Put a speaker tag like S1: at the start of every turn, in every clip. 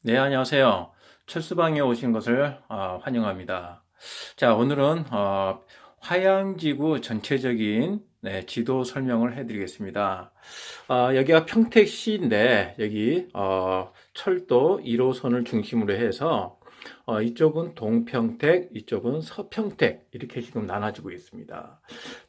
S1: 네, 안녕하세요. 철수방에 오신 것을 어, 환영합니다. 자, 오늘은 어, 화양지구 전체적인 네, 지도 설명을 해드리겠습니다. 아, 여기가 평택시인데 여기 어, 철도 1호선을 중심으로 해서 어, 이쪽은 동평택, 이쪽은 서평택 이렇게 지금 나눠지고 있습니다.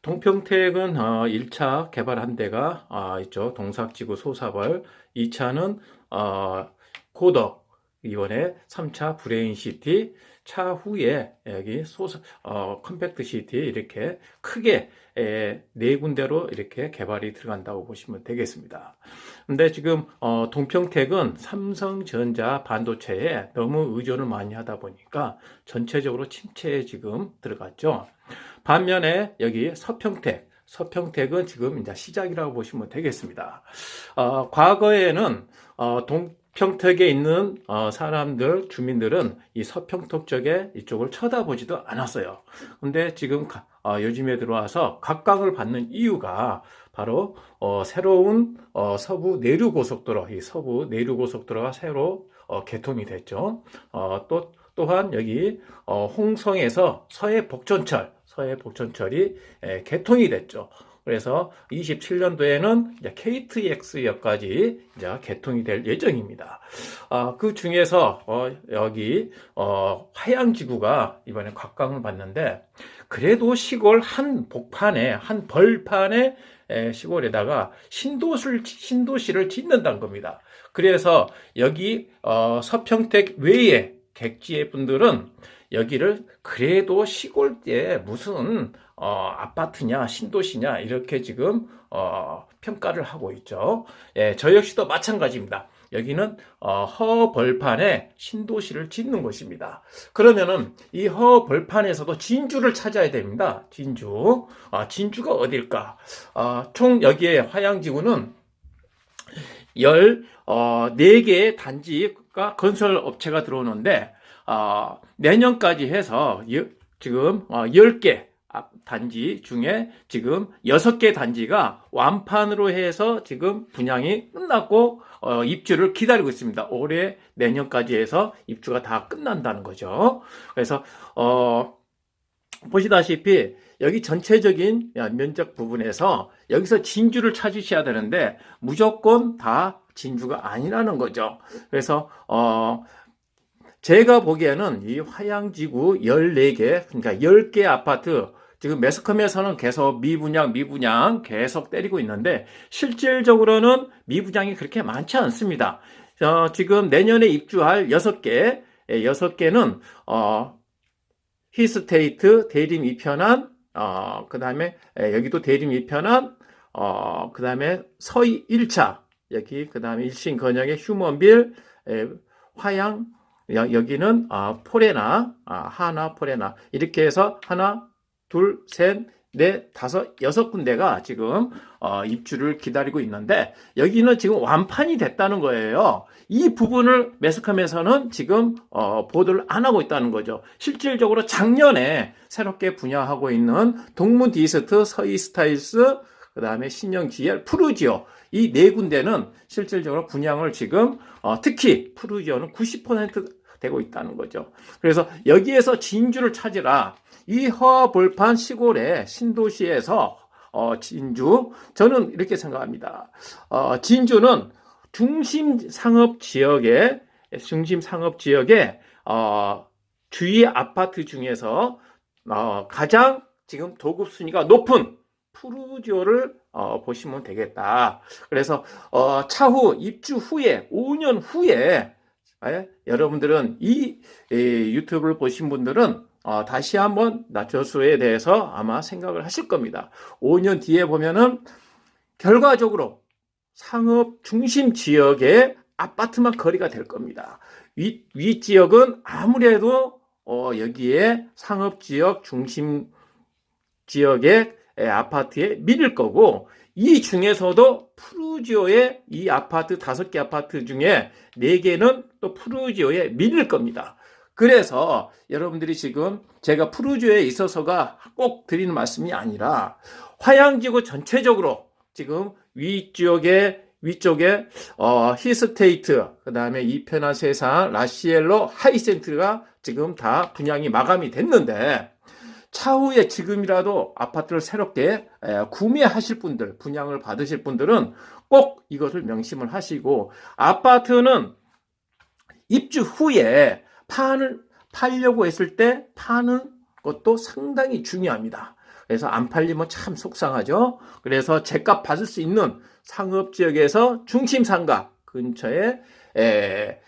S1: 동평택은 어, 1차 개발한 데가 어, 있죠. 동삭지구 소사벌, 2차는 어, 고덕, 이번에 3차 브레인 시티, 차후에 여기 소사, 어, 컴팩트 시티 이렇게 크게 에, 네 군데로 이렇게 개발이 들어간다고 보시면 되겠습니다. 근데 지금 어, 동평택은 삼성전자 반도체에 너무 의존을 많이 하다 보니까 전체적으로 침체에 지금 들어갔죠. 반면에 여기 서평택, 서평택은 지금 이제 시작이라고 보시면 되겠습니다. 어, 과거에는 어, 동 평택에 있는 어, 사람들, 주민들은 이 서평택 쪽에 이쪽을 쳐다보지도 않았어요. 근데 지금 가- 어, 요즘에 들어와서 각광을 받는 이유가 바로 어, 새로운 어, 서부 내륙 고속도로, 이 서부 내륙 고속도로가 새로 어, 개통이 됐죠. 어, 또 또한 여기 어, 홍성에서 서해 복전철, 서해 복전철이 에, 개통이 됐죠. 그래서 27년도에는 이제 KTX역까지 이제 개통이 될 예정입니다. 아, 그 중에서 어, 여기 어, 화양지구가 이번에 각광을 받는데 그래도 시골 한 복판에 한 벌판에 에, 시골에다가 신도시를 신도시를 짓는다는 겁니다. 그래서 여기 어, 서평택 외에 객지의 분들은 여기를 그래도 시골에 무슨 어, 아파트냐 신도시냐 이렇게 지금 어, 평가를 하고 있죠. 예, 저 역시도 마찬가지입니다. 여기는 어, 허벌판에 신도시를 짓는 곳입니다. 그러면은 이 허벌판에서도 진주를 찾아야 됩니다. 진주. 아, 진주가 어딜까? 아, 총 여기에 화양지구는 열, 어, 4개의 단지 가 건설 업체가 들어오는데, 어, 내년까지 해서 여- 지금 어, 10개 단지 중에 지금 6개 단지가 완판으로 해서 지금 분양이 끝났고 어, 입주를 기다리고 있습니다. 올해 내년까지 해서 입주가 다 끝난다는 거죠. 그래서 어, 보시다시피 여기 전체적인 면적 부분에서 여기서 진주를 찾으셔야 되는데 무조건 다 진주가 아니라는 거죠. 그래서 어 제가 보기에는 이 화양지구 14개 그러니까 10개 아파트 지금 매스컴에서는 계속 미분양 미분양 계속 때리고 있는데 실질적으로는 미분양이 그렇게 많지 않습니다. 어, 지금 내년에 입주할 6개 6개는 어 히스테이트, 대림 이편한, 어, 그 다음에, 여기도 대림 이편한, 어, 그 다음에 서희 1차, 여기, 그 다음에 일신 건영의 휴먼빌, 에, 화양, 여, 여기는, 아, 포레나, 아, 하나, 포레나. 이렇게 해서 하나, 둘, 셋, 넷, 다섯, 여섯 군데가 지금, 어, 입주를 기다리고 있는데, 여기는 지금 완판이 됐다는 거예요. 이 부분을 매스컴에서는 지금 어, 보도를 안 하고 있다는 거죠. 실질적으로 작년에 새롭게 분야하고 있는 동문 디스트, 서희 스타일스, 그 다음에 신영 GR, 푸르지오 이 네 군데는 실질적으로 분양을 지금 어, 특히 푸르지오는 90% 되고 있다는 거죠. 그래서 여기에서 진주를 찾으라. 이 허벌판 시골의 신도시에서 어, 진주 저는 이렇게 생각합니다. 어, 진주는 중심 상업 지역에 중심 상업 지역에 어, 주위 아파트 중에서 어, 가장 지금 도급 순위가 높은 푸르지오를 어, 보시면 되겠다. 그래서 어, 차후 입주 후에 5년 후에 예, 여러분들은 이 예, 유튜브를 보신 분들은 어, 다시 한번 나저수에 대해서 아마 생각을 하실 겁니다. 5년 뒤에 보면은 결과적으로 상업 중심 지역의 아파트만 거리가 될 겁니다. 위, 위 지역은 아무래도 어, 여기에 상업 지역 중심 지역의 에, 아파트에 밀릴 거고 이 중에서도 푸르지오의 이 아파트 다섯 개 아파트 중에 네 개는 또 푸르지오에 밀릴 겁니다. 그래서 여러분들이 지금 제가 푸르지오에 있어서가 꼭 드리는 말씀이 아니라 화양지구 전체적으로 지금 위 지역에 위쪽에 어, 히스테이트, 그 다음에 이편화 세상, 라시엘로, 하이센트가 지금 다 분양이 마감이 됐는데 차후에 지금이라도 아파트를 새롭게 에, 구매하실 분들, 분양을 받으실 분들은 꼭 이것을 명심을 하시고 아파트는 입주 후에 판을 팔려고 했을 때 파는 것도 상당히 중요합니다. 그래서 안 팔리면 참 속상하죠. 그래서 제값 받을 수 있는 상업 지역에서 중심 상가 근처에 에,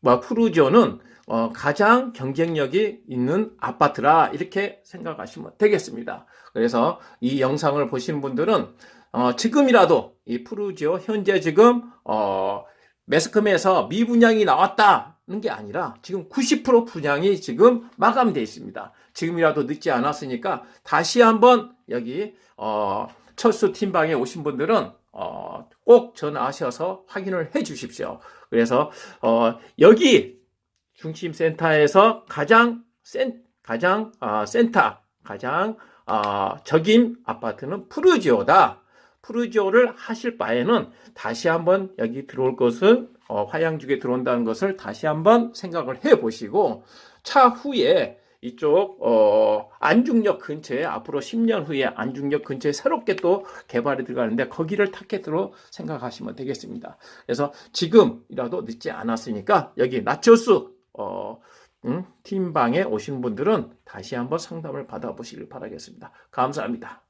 S1: 뭐 푸르지오는 어, 가장 경쟁력이 있는 아파트라 이렇게 생각하시면 되겠습니다. 그래서 이 영상을 보신 분들은 어, 지금이라도 이 푸르지오 현재 지금 어, 매스컴에서 미분양이 나왔다는 게 아니라 지금 90% 분양이 지금 마감되어 있습니다. 지금이라도 늦지 않았으니까 다시 한번 여기 어, 철수 팀방에 오신 분들은 어, 꼭 전화하셔서 확인을 해 주십시오. 그래서 어, 여기 중심센터에서 가장 센 가장 어, 센터 가장 어, 적임 아파트는 푸르지오다. 푸르지오를 하실 바에는 다시 한번 여기 들어올 것은 어, 화양주에 들어온다는 것을 다시 한번 생각을 해 보시고 차후에 이쪽 어, 안중역 근처에 앞으로 10년 후에 안중역 근처에 새롭게 또 개발이 들어가는데 거기를 타겟으로 생각하시면 되겠습니다. 그래서 지금이라도 늦지 않았으니까 여기 나초스 어, 음, 팀방에 오신 분들은 다시 한번 상담을 받아보시길 바라겠습니다. 감사합니다.